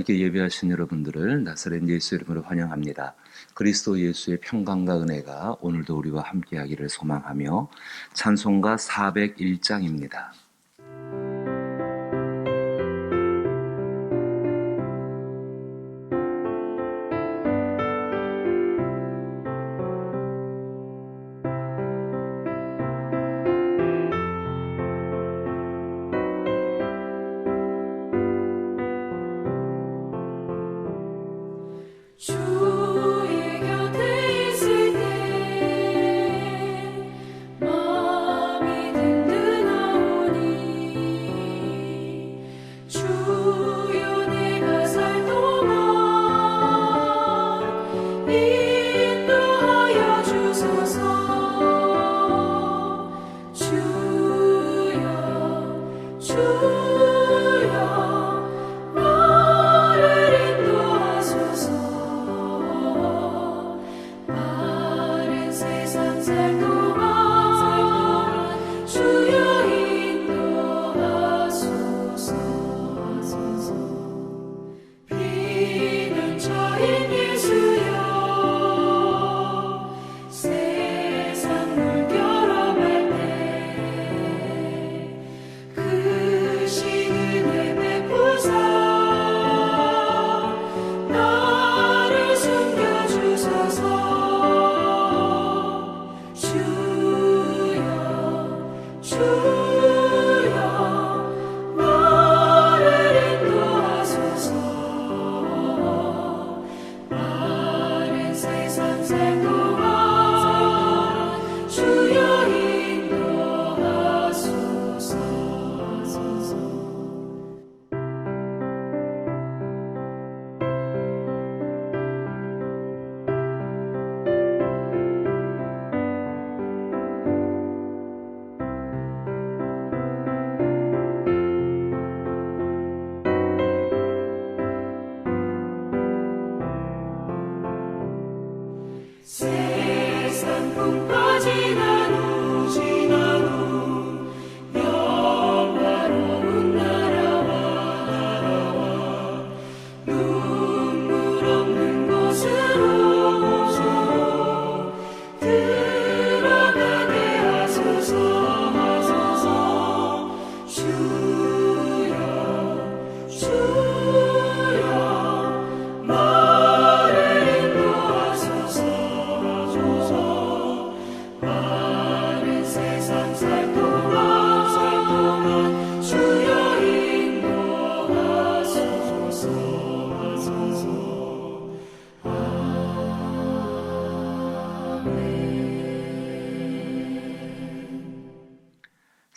하나님께 예배하신 여러분들을 나사렛 예수 이름으로 환영합니다. 그리스도 예수의 평강과 은혜가 오늘도 우리와 함께 하기를 소망하며 찬송가 401장입니다.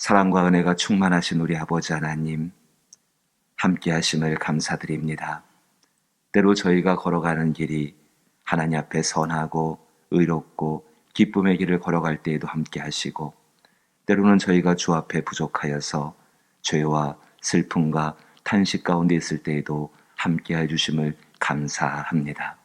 사랑과 은혜가 충만하신 우리 아버지 하나님, 함께 하심을 감사드립니다. 때로 저희가 걸어가는 길이 하나님 앞에 선하고 의롭고 기쁨의 길을 걸어갈 때에도 함께 하시고, 때로는 저희가 주 앞에 부족하여서 죄와 슬픔과 탄식 가운데 있을 때에도 함께 해주심을 감사합니다.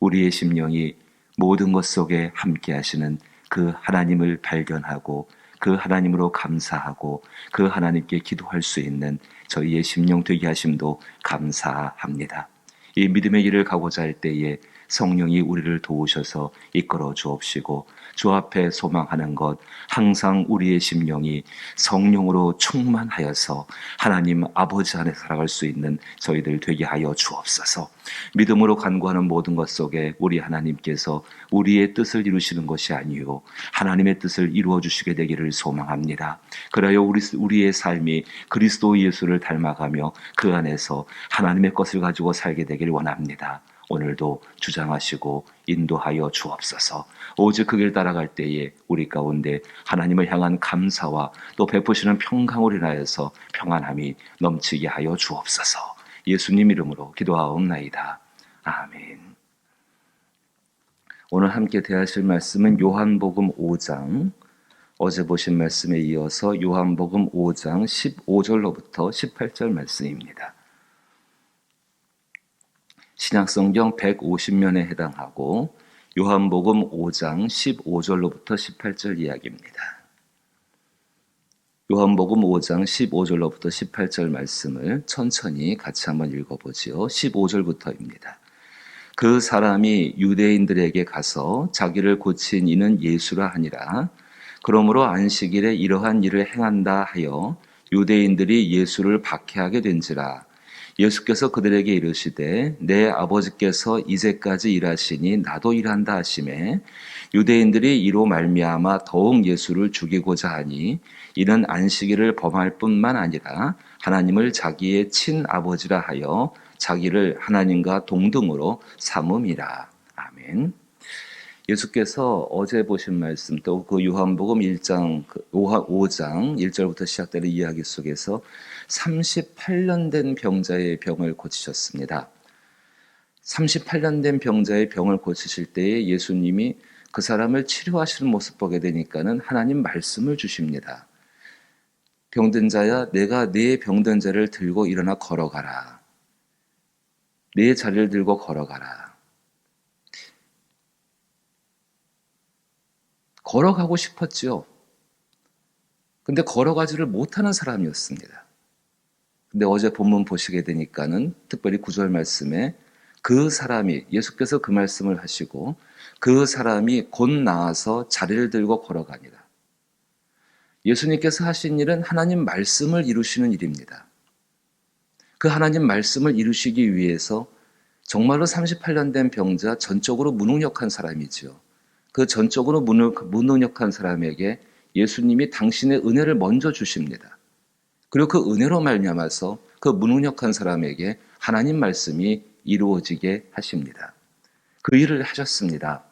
우리의 심령이 모든 것 속에 함께 하시는 그 하나님을 발견하고 그 하나님으로 감사하고 그 하나님께 기도할 수 있는 저희의 심령 되게 하심도 감사합니다. 이 믿음의 길을 가고자 할 때에 성령이 우리를 도우셔서 이끌어 주옵시고 주 앞에 소망하는 것 항상 우리의 심령이 성령으로 충만하여서 하나님 아버지 안에 살아갈 수 있는 저희들 되게 하여 주옵소서. 믿음으로 간구하는 모든 것 속에 우리 하나님께서 우리의 뜻을 이루시는 것이 아니요 하나님의 뜻을 이루어 주시게 되기를 소망합니다. 그래야 우리 우리의 삶이 그리스도 예수를 닮아가며 그 안에서 하나님의 것을 가지고 살게 되길 원합니다. 오늘도 주장하시고 인도하여 주옵소서. 오직 그 길 따라갈 때에 우리 가운데 하나님을 향한 감사와 또 베푸시는 평강으로 인하여서 평안함이 넘치게 하여 주옵소서. 예수님 이름으로 기도하옵나이다. 아멘. 오늘 함께 대하실 말씀은 요한복음 5장 어제 보신 말씀에 이어서 요한복음 5장 15절로부터 18절 말씀입니다. 신약성경 150면에 해당하고 요한복음 5장 15절로부터 18절 이야기입니다. 요한복음 5장 15절로부터 18절 말씀을 천천히 같이 한번 읽어보지요. 15절부터입니다. 그 사람이 유대인들에게 가서 자기를 고친 이는 예수라 하니라. 그러므로 안식일에 이러한 일을 행한다 하여 유대인들이 예수를 박해하게 된지라. 예수께서 그들에게 이르시되 내 아버지께서 이제까지 일하시니 나도 일한다 하심에 유대인들이 이로 말미암아 더욱 예수를 죽이고자 하니 이는 안식일을 범할 뿐만 아니라 하나님을 자기의 친아버지라 하여 자기를 하나님과 동등으로 삼음이라. 아멘. 예수께서 어제 보신 말씀 또 그 요한복음 1장 5장 1절부터 시작되는 이야기 속에서 38년 된 병자의 병을 고치셨습니다. 38년 된 병자의 병을 고치실 때에 예수님이 그 사람을 치료하시는 모습 보게 되니까는 하나님 말씀을 주십니다. 병든 자야 내가 네 병든 자를 들고 일어나 걸어가라. 네 자리를 들고 걸어가라. 걸어가고 싶었지요. 근데 걸어가지를 못하는 사람이었습니다. 근데 어제 본문 보시게 되니까는 특별히 구절 말씀에 그 사람이 예수께서 그 말씀을 하시고 그 사람이 곧 나와서 자리를 들고 걸어가니라. 예수님께서 하신 일은 하나님 말씀을 이루시는 일입니다. 그 하나님 말씀을 이루시기 위해서 정말로 38년 된 병자 전적으로 무능력한 사람이지요. 그 전적으로 무능력한 사람에게 예수님이 당신의 은혜를 먼저 주십니다. 그리고 그 은혜로 말미암아서 그 무능력한 사람에게 하나님 말씀이 이루어지게 하십니다. 그 일을 하셨습니다.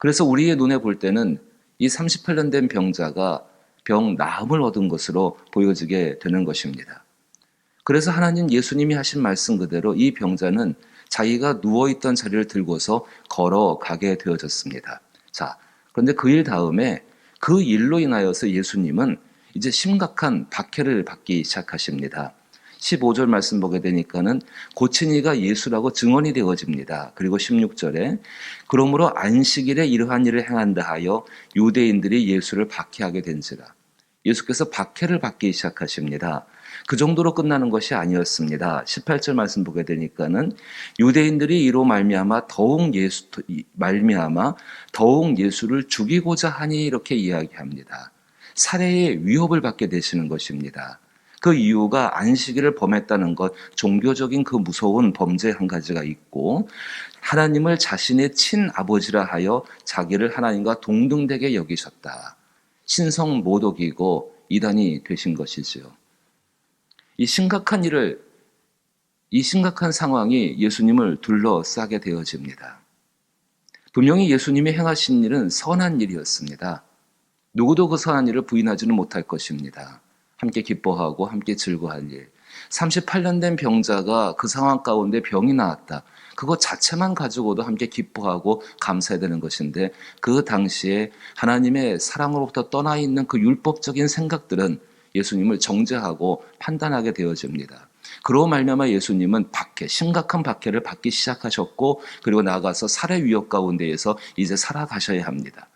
그래서 우리의 눈에 볼 때는 이 38년 된 병자가 병 나음을 얻은 것으로 보여지게 되는 것입니다. 그래서 하나님 예수님이 하신 말씀 그대로 이 병자는 자기가 누워있던 자리를 들고서 걸어가게 되어졌습니다. 자, 그런데 그 일 다음에 그 일로 인하여서 예수님은 이제 심각한 박해를 받기 시작하십니다. 15절 말씀 보게 되니까는 고친 이가 예수라고 증언이 되어집니다. 그리고 16절에 그러므로 안식일에 이러한 일을 행한다 하여 유대인들이 예수를 박해하게 된지라. 예수께서 박해를 받기 시작하십니다. 그 정도로 끝나는 것이 아니었습니다. 18절 말씀 보게 되니까는 유대인들이 이로 말미암아 더욱 예수 말미암아 더욱 예수를 죽이고자 하니 이렇게 이야기합니다. 살해의 위협을 받게 되시는 것입니다. 그 이유가 안식일을 범했다는 것, 종교적인 그 무서운 범죄 한 가지가 있고, 하나님을 자신의 친아버지라 하여 자기를 하나님과 동등되게 여기셨다. 신성 모독이고 이단이 되신 것이지요. 이 심각한 일을, 이 심각한 상황이 예수님을 둘러싸게 되어집니다. 분명히 예수님이 행하신 일은 선한 일이었습니다. 누구도 그 선한 일을 부인하지는 못할 것입니다. 함께 기뻐하고 함께 즐거워할 일. 38년 된 병자가 그 상황 가운데 병이 나왔다. 그것 자체만 가지고도 함께 기뻐하고 감사해야 되는 것인데 그 당시에 하나님의 사랑으로부터 떠나 있는 그 율법적인 생각들은 예수님을 정죄하고 판단하게 되어집니다. 그로 말미암아 예수님은 박해, 심각한 박해를 받기 시작하셨고 그리고 나아가서 살해 위협 가운데에서 이제 살아가셔야 합니다.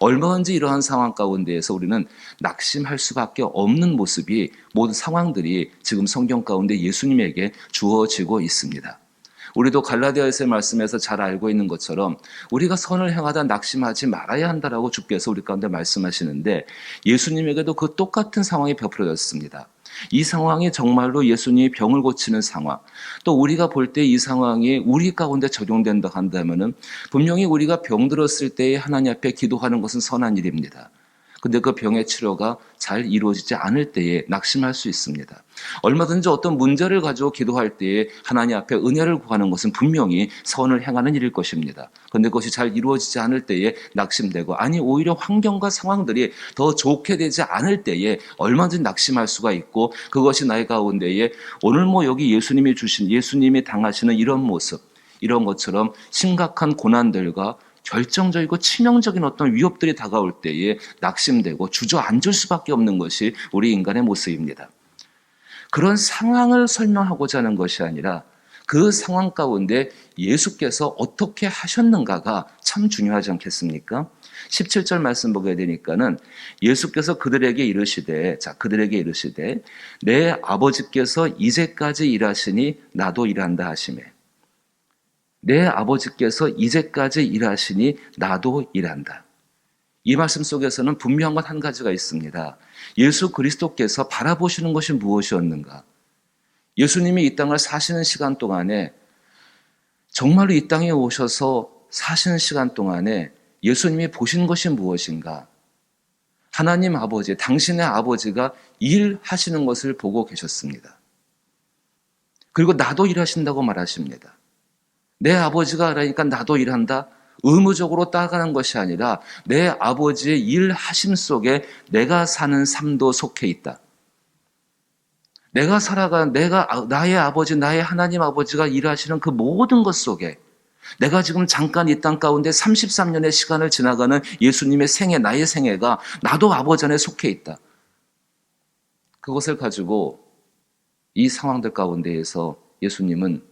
얼마든지 이러한 상황 가운데에서 우리는 낙심할 수밖에 없는 모습이 모든 상황들이 지금 성경 가운데 예수님에게 주어지고 있습니다. 우리도 갈라디아에서의 말씀에서 잘 알고 있는 것처럼 우리가 선을 행하다 낙심하지 말아야 한다라고 주께서 우리 가운데 말씀하시는데 예수님에게도 그 똑같은 상황이 베풀어졌습니다. 이 상황이 정말로 예수님이 병을 고치는 상황, 또 우리가 볼 때 이 상황이 우리 가운데 적용된다 한다면은 분명히 우리가 병들었을 때에 하나님 앞에 기도하는 것은 선한 일입니다. 근데 그 병의 치료가 잘 이루어지지 않을 때에 낙심할 수 있습니다. 얼마든지 어떤 문제를 가지고 기도할 때에 하나님 앞에 은혜를 구하는 것은 분명히 선을 행하는 일일 것입니다. 그런데 그것이 잘 이루어지지 않을 때에 낙심되고 아니 오히려 환경과 상황들이 더 좋게 되지 않을 때에 얼마든지 낙심할 수가 있고 그것이 나의 가운데에 오늘 뭐 여기 예수님이 주신 예수님이 당하시는 이런 모습 이런 것처럼 심각한 고난들과 결정적이고 치명적인 어떤 위협들이 다가올 때에 낙심되고 주저앉을 수밖에 없는 것이 우리 인간의 모습입니다. 그런 상황을 설명하고자 하는 것이 아니라 그 상황 가운데 예수께서 어떻게 하셨는가가 참 중요하지 않겠습니까? 17절 말씀 보게 되니까는 예수께서 그들에게 이르시되 자 그들에게 이르시되 내 아버지께서 이제까지 일하시니 나도 일한다 하시매 내 아버지께서 이제까지 일하시니 나도 일한다. 이 말씀 속에서는 분명한 것한 가지가 있습니다. 예수 그리스도께서 바라보시는 것이 무엇이었는가? 예수님이 이 땅을 사시는 시간 동안에 정말로 이 땅에 오셔서 사시는 시간 동안에 예수님이 보신 것이 무엇인가? 하나님 아버지, 당신의 아버지가 일하시는 것을 보고 계셨습니다. 그리고 나도 일하신다고 말하십니다. 내 아버지가 하라니까 나도 일한다? 의무적으로 따라가는 것이 아니라 내 아버지의 일하심 속에 내가 사는 삶도 속해 있다. 내가 살아간 내가 아- 나의 아버지 나의 하나님 아버지가 일하시는 그 모든 것 속에 내가 지금 잠깐 이 땅 가운데 33년의 시간을 지나가는 예수님의 생애 나의 생애가 나도 아버지 안에 속해 있다. 그것을 가지고 이 상황들 가운데에서 예수님은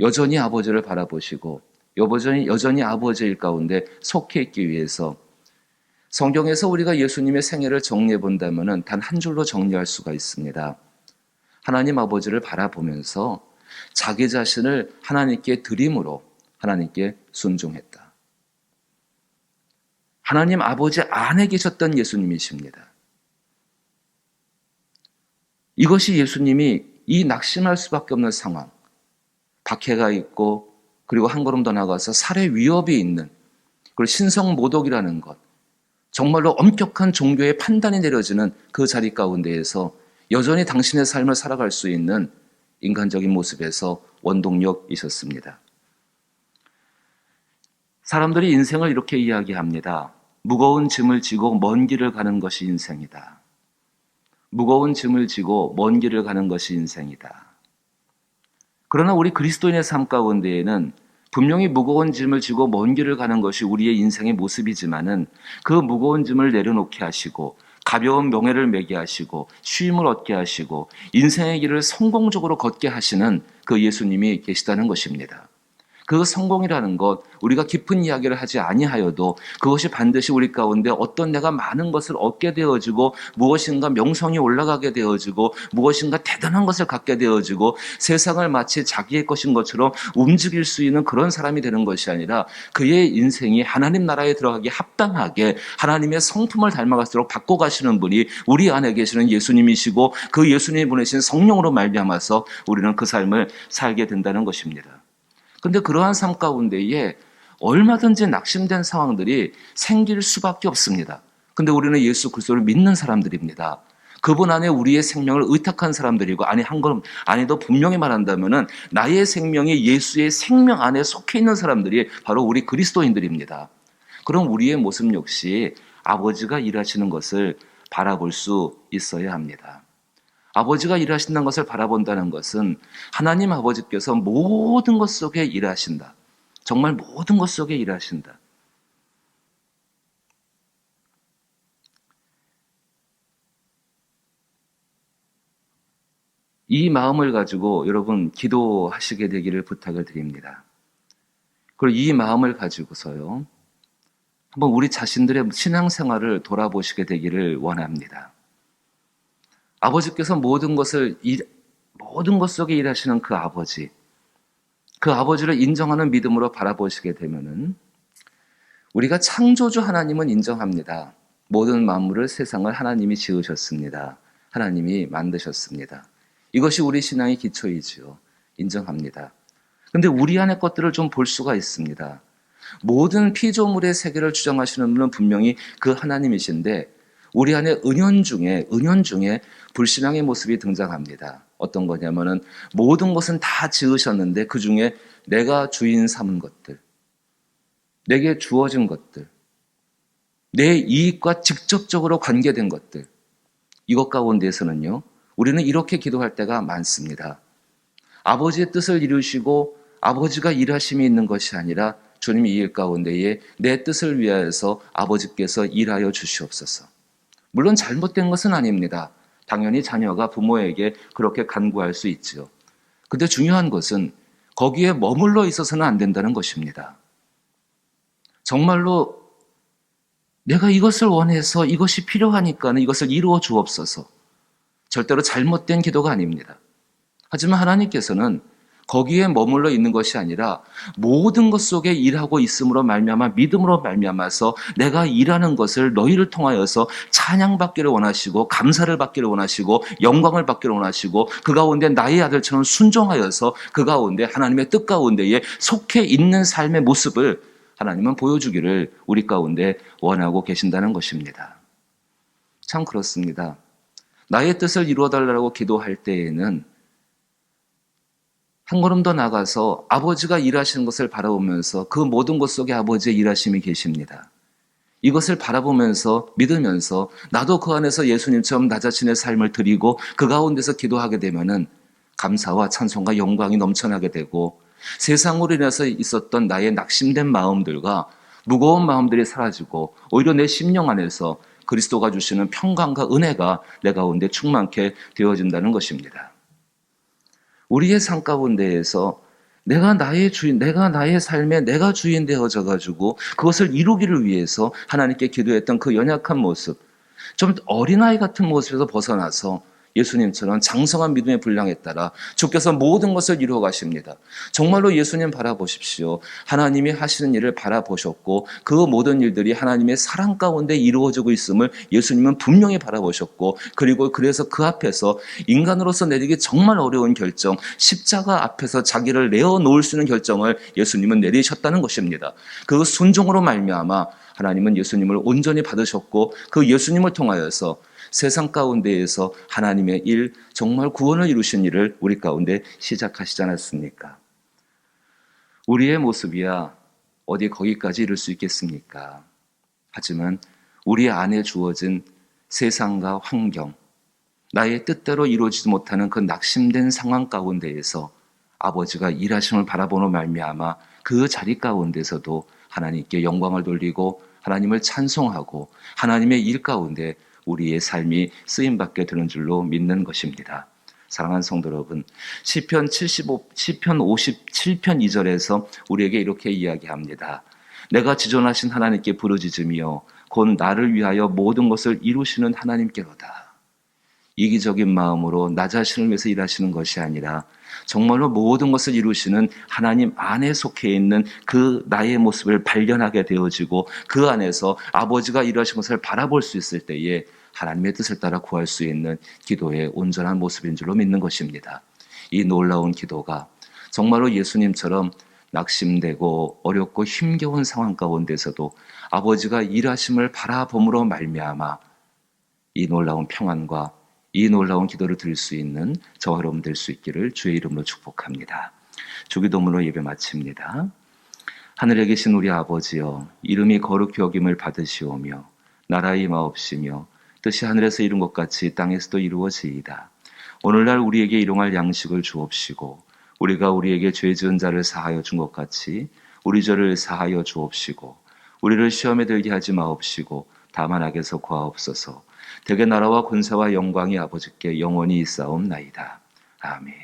여전히 아버지를 바라보시고 여전히 여전히 아버지일 가운데 속해 있기 위해서 성경에서 우리가 예수님의 생애를 정리해 본다면은 단한 줄로 정리할 수가 있습니다. 하나님 아버지를 바라보면서 자기 자신을 하나님께 드림으로 하나님께 순종했다. 하나님 아버지 안에 계셨던 예수님이십니다. 이것이 예수님이 이 낙심할 수밖에 없는 상황, 박해가 있고 그리고 한 걸음 더 나가서 살해 위협이 있는 그리고 신성 모독이라는 것, 정말로 엄격한 종교의 판단이 내려지는 그 자리 가운데에서 여전히 당신의 삶을 살아갈 수 있는 인간적인 모습에서 원동력이셨습니다. 사람들이 인생을 이렇게 이야기합니다. 무거운 짐을 지고 먼 길을 가는 것이 인생이다. 무거운 짐을 지고 먼 길을 가는 것이 인생이다. 그러나 우리 그리스도인의 삶 가운데에는 분명히 무거운 짐을 지고 먼 길을 가는 것이 우리의 인생의 모습이지만은 그 무거운 짐을 내려놓게 하시고 가벼운 명예를 매게 하시고 쉼을 얻게 하시고 인생의 길을 성공적으로 걷게 하시는 그 예수님이 계시다는 것입니다. 그 성공이라는 것 우리가 깊은 이야기를 하지 아니하여도 그것이 반드시 우리 가운데 어떤 내가 많은 것을 얻게 되어지고 무엇인가 명성이 올라가게 되어지고 무엇인가 대단한 것을 갖게 되어지고 세상을 마치 자기의 것인 것처럼 움직일 수 있는 그런 사람이 되는 것이 아니라 그의 인생이 하나님 나라에 들어가기 합당하게 하나님의 성품을 닮아갈수록 바꿔가시는 분이 우리 안에 계시는 예수님이시고 그 예수님이 보내신 성령으로 말미암아서 우리는 그 삶을 살게 된다는 것입니다. 근데 그러한 삶 가운데에 얼마든지 낙심된 상황들이 생길 수밖에 없습니다. 근데 우리는 예수 그리스도를 믿는 사람들입니다. 그분 안에 우리의 생명을 의탁한 사람들이고 아니 한건 아니도 분명히 말한다면은 나의 생명이 예수의 생명 안에 속해 있는 사람들이 바로 우리 그리스도인들입니다. 그럼 우리의 모습 역시 아버지가 일하시는 것을 바라볼 수 있어야 합니다. 아버지가 일하신다는 것을 바라본다는 것은 하나님 아버지께서 모든 것 속에 일하신다. 정말 모든 것 속에 일하신다. 이 마음을 가지고 여러분 기도하시게 되기를 부탁을 드립니다. 그리고 이 마음을 가지고서요. 한번 우리 자신들의 신앙생활을 돌아보시게 되기를 원합니다. 아버지께서 모든 것을 일, 모든 것 속에 일하시는 그 아버지, 그 아버지를 인정하는 믿음으로 바라보시게 되면은 우리가 창조주 하나님은 인정합니다. 모든 만물을 세상을 하나님이 지으셨습니다. 하나님이 만드셨습니다. 이것이 우리 신앙의 기초이지요. 인정합니다. 근데 우리 안의 것들을 좀 볼 수가 있습니다. 모든 피조물의 세계를 주장하시는 분은 분명히 그 하나님이신데 우리 안에 은연 중에 은연 중에 불신앙의 모습이 등장합니다. 어떤 거냐면은 모든 것은 다 지으셨는데 그 중에 내가 주인 삼은 것들, 내게 주어진 것들, 내 이익과 직접적으로 관계된 것들, 이것 가운데에서는요, 우리는 이렇게 기도할 때가 많습니다. 아버지의 뜻을 이루시고 아버지가 일하심이 있는 것이 아니라 주님이 이일 가운데에 내 뜻을 위하여서 아버지께서 일하여 주시옵소서. 물론 잘못된 것은 아닙니다. 당연히 자녀가 부모에게 그렇게 간구할 수 있지요. 근데 중요한 것은 거기에 머물러 있어서는 안 된다는 것입니다. 정말로 내가 이것을 원해서 이것이 필요하니까는 이것을 이루어 주옵소서. 절대로 잘못된 기도가 아닙니다. 하지만 하나님께서는 거기에 머물러 있는 것이 아니라 모든 것 속에 일하고 있음으로 말미암아 믿음으로 말미암아서 내가 일하는 것을 너희를 통하여서 찬양받기를 원하시고 감사를 받기를 원하시고 영광을 받기를 원하시고 그 가운데 나의 아들처럼 순종하여서 그 가운데 하나님의 뜻 가운데에 속해 있는 삶의 모습을 하나님은 보여주기를 우리 가운데 원하고 계신다는 것입니다. 참 그렇습니다. 나의 뜻을 이루어 달라고 기도할 때에는 한 걸음 더 나가서 아버지가 일하시는 것을 바라보면서 그 모든 것 속에 아버지의 일하심이 계십니다. 이것을 바라보면서 믿으면서 나도 그 안에서 예수님처럼 나 자신의 삶을 드리고 그 가운데서 기도하게 되면은 감사와 찬송과 영광이 넘쳐나게 되고 세상으로 인해서 있었던 나의 낙심된 마음들과 무거운 마음들이 사라지고 오히려 내 심령 안에서 그리스도가 주시는 평강과 은혜가 내 가운데 충만케 되어진다는 것입니다. 우리의 삶 가운데에서 내가 나의 주인, 내가 나의 삶에 내가 주인 되어져 가지고 그것을 이루기를 위해서 하나님께 기도했던 그 연약한 모습, 좀 어린아이 같은 모습에서 벗어나서 예수님처럼 장성한 믿음의 분량에 따라 주께서 모든 것을 이루어 가십니다. 정말로 예수님 바라보십시오. 하나님이 하시는 일을 바라보셨고 그 모든 일들이 하나님의 사랑 가운데 이루어지고 있음을 예수님은 분명히 바라보셨고 그리고 그래서 그 앞에서 인간으로서 내리기 정말 어려운 결정, 십자가 앞에서 자기를 내어 놓을 수 있는 결정을 예수님은 내리셨다는 것입니다. 그 순종으로 말미암아 하나님은 예수님을 온전히 받으셨고 그 예수님을 통하여서 세상 가운데에서 하나님의 일, 정말 구원을 이루신 일을 우리 가운데 시작하시지 않았습니까? 우리의 모습이야 어디 거기까지 이룰 수 있겠습니까? 하지만 우리 안에 주어진 세상과 환경, 나의 뜻대로 이루어지지 못하는 그 낙심된 상황 가운데에서 아버지가 일하심을 바라보는 말미암아 그 자리 가운데서도 하나님께 영광을 돌리고 하나님을 찬송하고 하나님의 일 가운데 우리의 삶이 쓰임 받게 되는 줄로 믿는 것입니다. 사랑하는 성도 여러분, 시편 75 시편 57편 2절에서 우리에게 이렇게 이야기합니다. 내가 지존하신 하나님께 부르짖으며 곧 나를 위하여 모든 것을 이루시는 하나님께로다. 이기적인 마음으로 나 자신을 위해서 일하시는 것이 아니라 정말로 모든 것을 이루시는 하나님 안에 속해 있는 그 나의 모습을 발견하게 되어지고 그 안에서 아버지가 일하신 것을 바라볼 수 있을 때에 하나님의 뜻을 따라 구할 수 있는 기도의 온전한 모습인 줄로 믿는 것입니다. 이 놀라운 기도가 정말로 예수님처럼 낙심되고 어렵고 힘겨운 상황 가운데서도 아버지가 일하심을 바라봄으로 말미암아 이 놀라운 평안과 이 놀라운 기도를 드릴 수 있는 저와 여러분 될 수 있기를 주의 이름으로 축복합니다. 주기도문으로 예배 마칩니다. 하늘에 계신 우리 아버지여 이름이 거룩히 여김을 받으시오며 나라의 마옵시며 뜻이 하늘에서 이룬 것 같이 땅에서도 이루어지이다. 오늘날 우리에게 일용할 양식을 주옵시고 우리가 우리에게 죄 지은 자를 사하여 준 것 같이 우리 죄를 사하여 주옵시고 우리를 시험에 들게 하지 마옵시고 다만 악에서 구하옵소서 대개 나라와 권세와 영광이 아버지께 영원히 있사옵나이다. 아멘.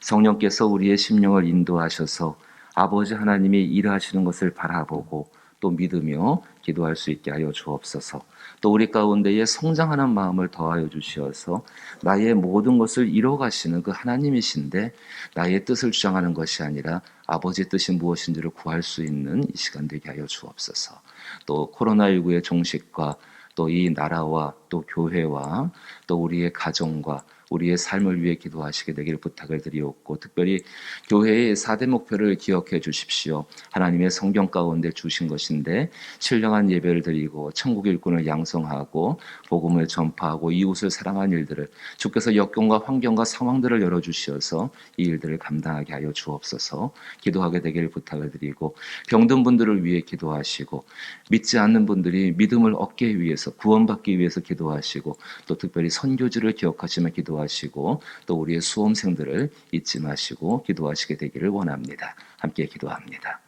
성령께서 우리의 심령을 인도하셔서 아버지 하나님이 일하시는 것을 바라보고 또 믿으며 기도할 수 있게 하여 주옵소서. 또 우리 가운데에 성장하는 마음을 더하여 주시어서 나의 모든 것을 이뤄가시는 그 하나님이신데 나의 뜻을 주장하는 것이 아니라 아버지 뜻이 무엇인지를 구할 수 있는 이 시간 되게 하여 주옵소서. 또 코로나19의 종식과 또 이 나라와 또 교회와 또 우리의 가정과 우리의 삶을 위해 기도하시게 되기를 부탁을 드리옵고 특별히 교회의 4대 목표를 기억해 주십시오. 하나님의 성경 가운데 주신 것인데 신령한 예배를 드리고 천국 일꾼을 양성하고 복음을 전파하고 이웃을 사랑하는 일들을 주께서 역경과 환경과 상황들을 열어 주시어서 이 일들을 감당하게 하여 주옵소서. 기도하게 되기를 부탁을 드리고 병든 분들을 위해 기도하시고 믿지 않는 분들이 믿음을 얻기 위해서 구원받기 위해서 기도하시고 또 특별히 선교지를 기억하시며 기도하시고 또 우리의 수험생들을 잊지 마시고 기도하시게 되기를 원합니다. 함께 기도합니다.